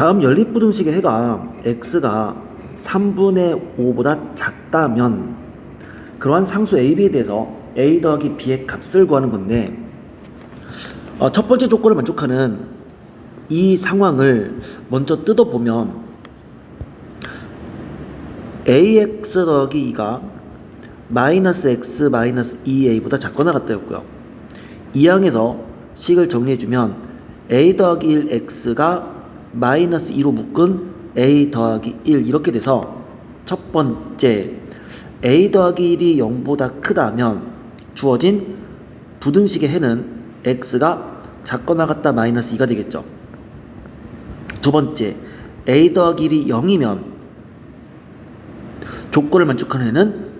다음 연립부등식의 해가 x가 3분의 5보다 작다면 그러한 상수 ab에 대해서 a 더하기 b의 값을 구하는 건데 어, 첫 번째 조건을 만족하는 이 상황을 먼저 뜯어보면 ax 더하기 2가 마이너스 x 마이너스 2a보다 작거나 같다였고요. 이 항에서 식을 정리해주면 a 더하기 1 x가 마이너스 2로 묶은 a 더하기 1 이렇게 돼서 첫 번째 a 더하기 1이 0보다 크다면 주어진 부등식의 해는 x가 작거나 같다 마이너스 2가 되겠죠. 두 번째 a 더하기 1이 0이면 조건을 만족하는 해는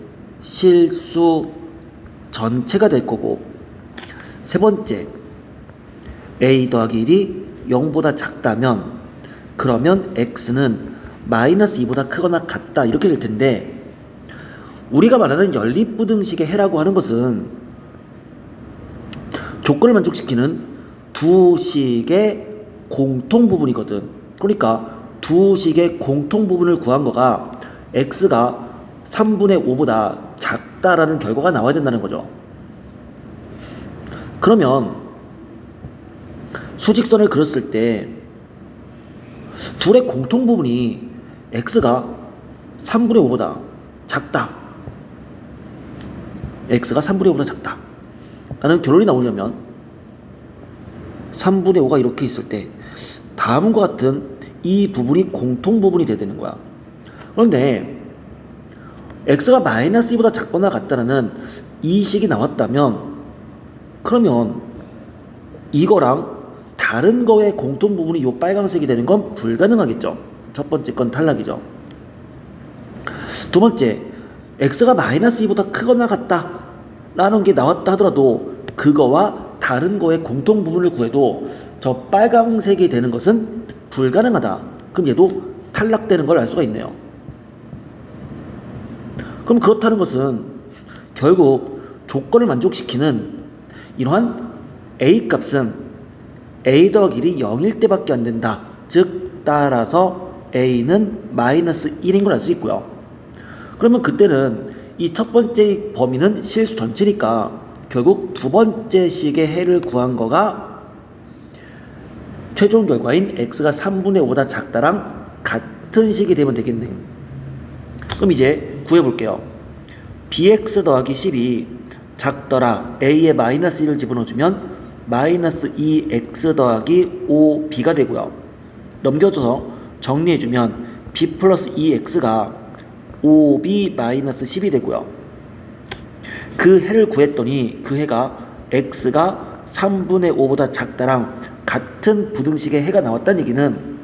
실수 전체가 될 거고 세 번째 a 더하기 1이 0보다 작다면 그러면 x는 마이너스 2보다 크거나 같다 이렇게 될 텐데 우리가 말하는 연립부등식의 해라고 하는 것은 조건을 만족시키는 두 식의 공통 부분이거든. 그러니까 두 식의 공통 부분을 구한 거가 x가 3분의 5보다 작다라는 결과가 나와야 된다는 거죠. 그러면 수직선을 그렸을 때 둘의 공통 부분이 x가 3분의 5보다 작다. x가 3분의 5보다 작다. 라는 결론이 나오려면 3분의 5가 이렇게 있을 때 다음과 같은 이 부분이 공통 부분이 돼야 되는 거야. 그런데 x가 마이너스 2보다 작거나 같다는 이 식이 나왔다면 그러면 이거랑 다른 거의 공통 부분이 이 빨간색이 되는 건 불가능하겠죠. 첫 번째 건 탈락이죠. 두 번째, x가 마이너스 2보다 크거나 같다 라는 게 나왔다 하더라도 그거와 다른 거의 공통 부분을 구해도 저 빨강색이 되는 것은 불가능하다. 그럼 얘도 탈락되는 걸 알 수가 있네요. 그럼 그렇다는 것은 결국 조건을 만족시키는 이러한 a 값은 a 더하기 1이 0일 때밖에 안 된다. 즉 따라서 a는 마이너스 1인 걸 알 수 있고요. 그러면 그때는 이 첫 번째 범위는 실수 전체니까 결국 두 번째 식의 해를 구한 거가 최종 결과인 x가 3분의 5보다 작다랑 같은 식이 되면 되겠네요. 그럼 이제 구해볼게요. bx 더하기 10이 작더라 a에 마이너스 1을 집어넣어주면 마이너스 2x 더하기 5b가 되고요. 넘겨줘서 정리해주면 b 플러스 2x가 5b 마이너스 10이 되고요. 그 해를 구했더니 그 해가 x가 3분의 5보다 작다랑 같은 부등식의 해가 나왔다는 얘기는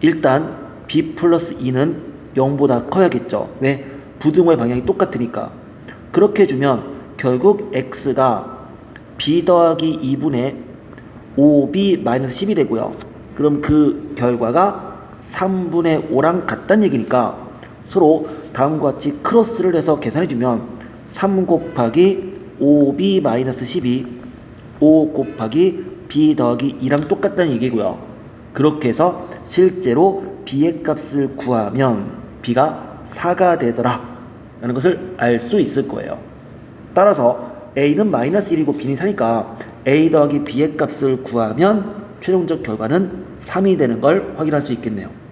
일단 b 플러스 2는 0보다 커야겠죠. 왜? 부등호의 방향이 똑같으니까. 그렇게 해주면 결국 x가 b 더하기 2분의 5b 마이너스 10이 되고요. 그럼 그 결과가 3분의 5랑 같다는 얘기니까 서로 다음과 같이 크로스를 해서 계산해주면 3 곱하기 5b 마이너스 12 5 곱하기 b 더하기 2랑 똑같다는 얘기고요. 그렇게 해서 실제로 b의 값을 구하면 b가 4가 되더라 라는 것을 알 수 있을 거예요. 따라서 a는 마이너스 1이고 b는 4니까 a 더하기 b의 값을 구하면 최종적 결과는 3이 되는 걸 확인할 수 있겠네요.